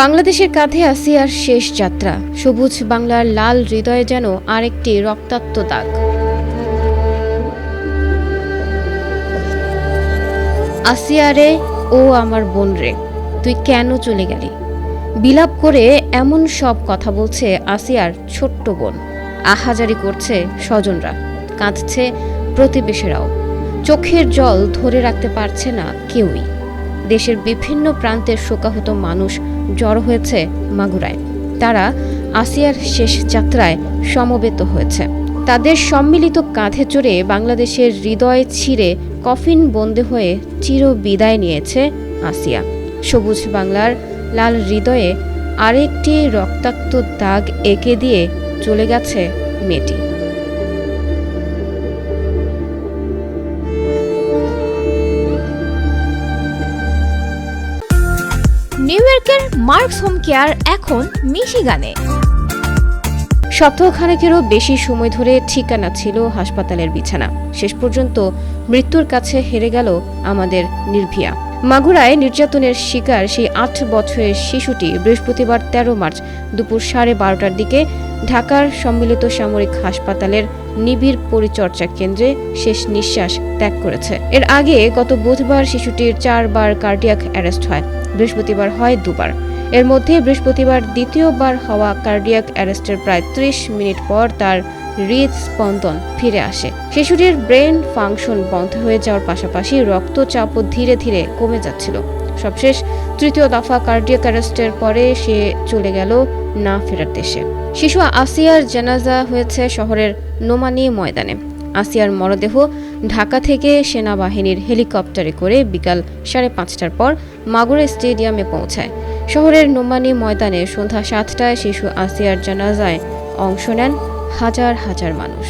বাংলাদেশের কাঁধে আসিয়ার শেষ যাত্রা। সবুজ বাংলার লাল হৃদয়ে যেন আরেকটি রক্তাক্ত দাগ। আসিয়ারে, ও আমার বোন রে তুই কেন চলে গেলি? বিলাপ করে এমন সব কথা বলছে আসিয়ার ছোট্ট বোন। আহাজারি করছে স্বজনরা, কাঁদছে প্রতিবেশীরাও। চোখের জল ধরে রাখতে পারছে না কেউই। দেশের বিভিন্ন প্রান্তের শোকাহত মানুষ জড়ো হয়েছে মাগুরায়। তারা আসিয়ার শেষ যাত্রায় সমবেত হয়েছে। তাদের সম্মিলিত কাঁধে চড়ে বাংলাদেশের হৃদয় ছিঁড়ে কফিন বন্দে হয়ে চির বিদায় নিয়েছে আসিয়া। সবুজ বাংলার লাল হৃদয়ে আরেকটি রক্তাক্ত দাগ এঁকে দিয়ে চলে গেছে মেয়েটি। নিউ ইয়র্কের মার্কস হোম কেয়ার এখন মিশিগানে সপ্তাহখানেকেরও বেশি সময় ধরে ঠিকানা ছিল হাসপাতালের বিছানা। শেষ পর্যন্ত মৃত্যুর কাছে হেরে গেল আমাদের নির্ভিয়া। মাগুরায় নির্যাতনের শিকার সেই আট বছরের শিশুটি বৃহস্পতিবার তেরো মার্চ দুপুর সাড়ে বারোটার দিকে ঢাকার সম্মিলিত সামরিক হাসপাতালের নিবিড় পরিচর্যা কেন্দ্রে শেষ নিঃশ্বাস ত্যাগ করেছে। এর আগে গত বুধবার শিশুটির চারবার কার্ডিয়াক অ্যারেস্ট হয়, বৃহস্পতিবার হয় দুবার। এর মধ্যে বৃহস্পতিবার দ্বিতীয়বার হওয়া কার্ডিয়াক অ্যারেস্টের প্রায় ত্রিশ মিনিট পর তার হৃদ স্পন্দন ফিরে আসে। শিশুটির ব্রেন ফাংশন বন্ধ হয়ে যাওয়ার পাশাপাশি রক্তচাপও ধীরে ধীরে কমে যাচ্ছিল। সবশেষ তৃতীয় দফা কার্ডিয়াক অ্যারেস্টের পরে সে চলে গেল না ফেরার দেশে। শিশু আসিয়ার জানাজা হয়েছে শহরের নোমানি ময়দানে। আসিয়ার মরদেহ ঢাকা থেকে সেনাবাহিনীর হেলিকপ্টারে করে বিকাল সাড়ে পাঁচটার পর মাগুরা স্টেডিয়ামে পৌঁছায়। শহরের নোমানি ময়দানে সন্ধ্যা সাতটায় শিশু আসিয়ার জানাজায় অংশ নেন হাজার হাজার মানুষ।